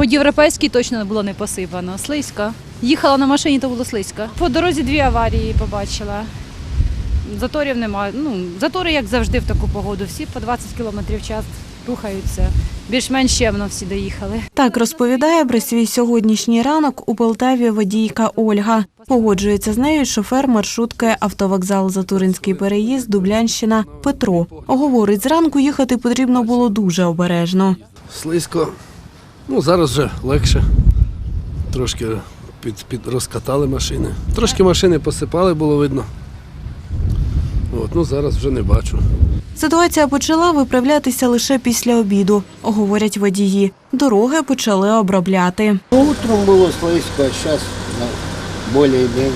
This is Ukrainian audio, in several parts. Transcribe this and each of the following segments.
По європейській точно було не посипано. Слизько. Їхала на машині, то було слизько. По дорозі дві аварії побачила. Заторів немає. Ну, затори, як завжди, в таку погоду. Всі по 20 км в час рухаються. Більш-менш чемно всі доїхали. Так розповідає про свій сьогоднішній ранок у Полтаві водійка Ольга. Погоджується з нею шофер маршрутки автовокзал Затуринський переїзд Дублянщина Петро. Говорить, зранку їхати потрібно було дуже обережно. слизько. Ну, зараз вже легше. Трошки під, під розкатали машини. Трошки машини посипали, було видно. От, ну зараз вже не бачу. Ситуація почала виправлятися лише після обіду, говорять водії. Дороги почали обробляти. Утром було слизько, а зараз більш-менш.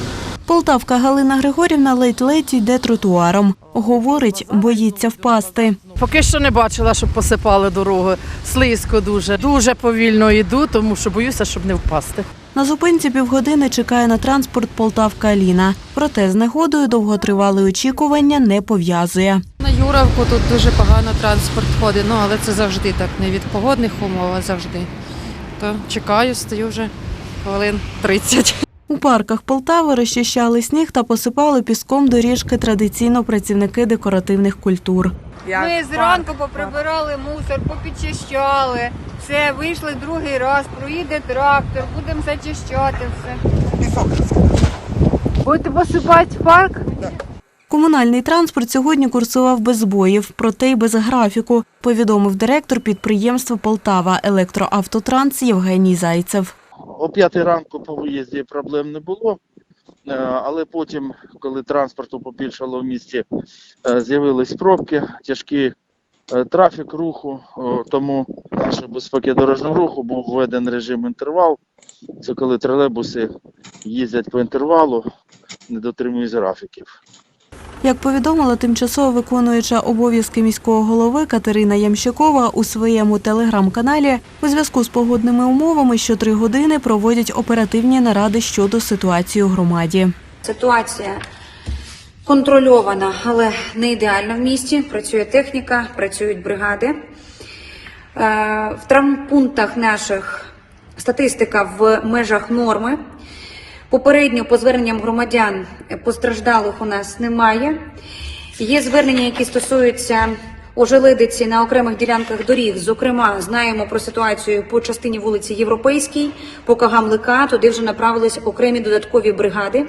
Полтавка Галина Григорівна ледь-ледь йде тротуаром. Говорить, боїться впасти. Поки що не бачила, щоб посипали дорогу. Слизько дуже. Дуже повільно йду, тому що боюся, щоб не впасти. На зупинці півгодини чекає на транспорт Полтавка Аліна. Проте з негодою довготривале очікування не пов'язує. На Юравку тут дуже погано транспорт ходить, ну але це завжди так, не від погодних умов, а завжди. То чекаю, стою вже хвилин 30. У парках Полтави розчищали сніг та посипали піском доріжки традиційно працівники декоративних культур. Ми зранку поприбирали мусор, попідчищали. Все, вийшли другий раз, проїде трактор, будемо зачищати все. Будете посипати парк? Комунальний транспорт сьогодні курсував без збоїв, проте й без графіку, повідомив директор підприємства Полтава Електроавтотранс Євгеній Зайцев. О п'ятій ранку по виїзді проблем не було, е, але потім, коли транспорту побільшало в місті, е, з'явились пробки, тяжкий е, трафік руху, тому для безпеки дорожнього руху був введений режим інтервал. Це коли тролейбуси їздять по інтервалу, не дотримують графіків. Як повідомила тимчасово виконуюча обов'язки міського голови Катерина Ямщикова у своєму телеграм-каналі, у зв'язку з погодними умовами щотри години проводять оперативні наради щодо ситуації у громаді. Ситуація контрольована, але не ідеальна в місті. Працює техніка, працюють бригади. Е, В травмпунктах наших статистика в межах норми. Попередньо по зверненням громадян е, постраждалих у нас немає. Є звернення, які стосуються ожеледиці на окремих ділянках доріг. Зокрема, знаємо про ситуацію по частині вулиці Європейській, по Кагамлика. Туди вже направились окремі додаткові бригади.